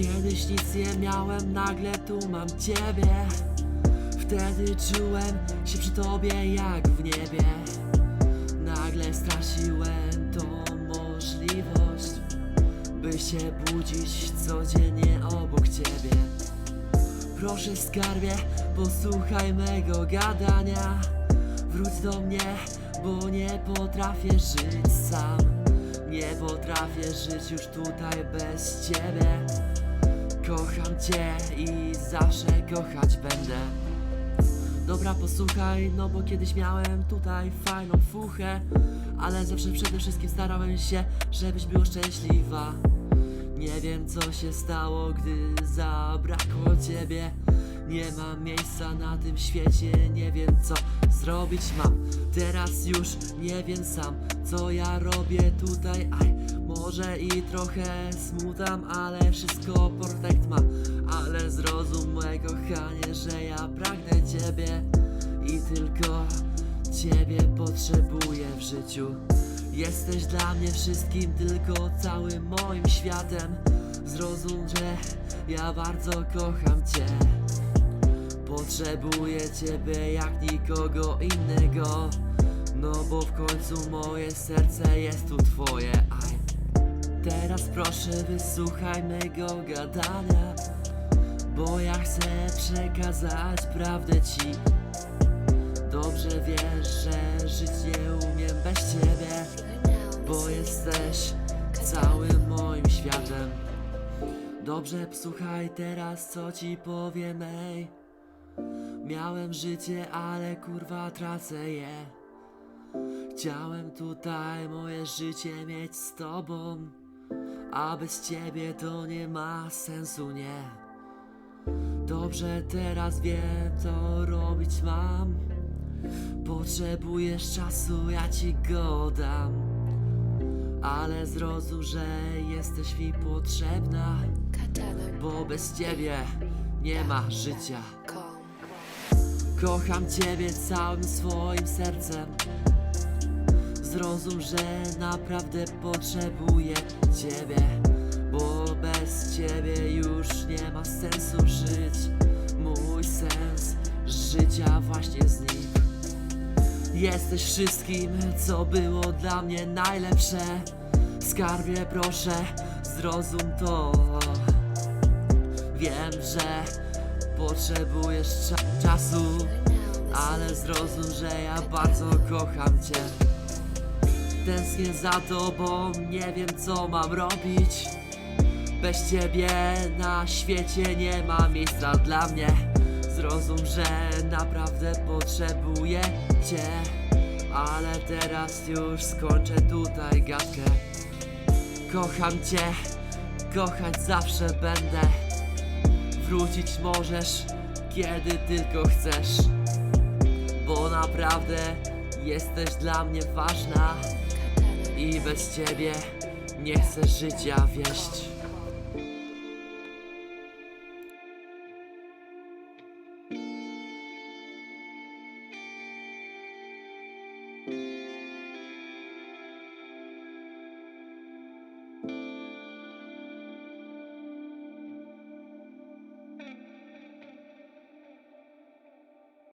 Kiedyś nic nie miałem, nagle tu mam ciebie. Wtedy czułem się przy tobie jak w niebie. Nagle straciłem tą możliwość By się budzić codziennie obok ciebie. Proszę skarbie, posłuchaj mego gadania. Wróć do mnie, bo nie potrafię żyć sam. Nie potrafię żyć już tutaj bez ciebie Kocham cię i zawsze kochać będę. Dobra posłuchaj, no bo kiedyś miałem tutaj fajną fuchę Ale zawsze przede wszystkim starałem się, żebyś była szczęśliwa. Nie wiem co się stało, gdy zabrakło ciebie. Nie mam miejsca na tym świecie, nie wiem co zrobić mam. Teraz już nie wiem sam, co ja robię tutaj. Aj, może i trochę smutam, ale wszystko perfekt ma. Ale zrozum moje kochanie, że ja pragnę ciebie I tylko ciebie potrzebuję w życiu. Jesteś dla mnie wszystkim, tylko całym moim światem. Zrozum, że ja bardzo kocham cię. Potrzebuję ciebie jak nikogo innego. No bo w końcu moje serce jest tu twoje. Aj. Teraz proszę wysłuchaj mego gadania Bo ja chcę przekazać prawdę ci. Dobrze wiesz, że żyć nie umiem bez ciebie Bo jesteś całym moim światem. Dobrze posłuchaj teraz co ci powiem ej. Miałem życie, ale kurwa tracę je. Chciałem tutaj moje życie mieć z tobą A bez ciebie to nie ma sensu, nie. Dobrze teraz wiem co robić mam. Potrzebujesz czasu, ja ci go dam. Ale zrozum, że jesteś mi potrzebna Bo bez ciebie nie ma życia. Kocham Ciebie całym swoim sercem Zrozum, że naprawdę potrzebuję Ciebie Bo bez Ciebie już nie ma sensu żyć. Mój sens życia właśnie znikł. Jesteś wszystkim, co było dla mnie najlepsze. Skarbie proszę, zrozum to. Wiem, że potrzebujesz cza- czasu Ale zrozum, że ja bardzo kocham cię Tęsknię za tobą, nie wiem co mam robić. Bez ciebie na świecie nie ma miejsca dla mnie. Zrozum, że naprawdę potrzebuję cię. Ale teraz już skończę tutaj gadkę. Kocham cię, kochać zawsze będę. Wrócić możesz, kiedy tylko chcesz. Bo naprawdę jesteś dla mnie ważna I bez ciebie nie chcę życia wieść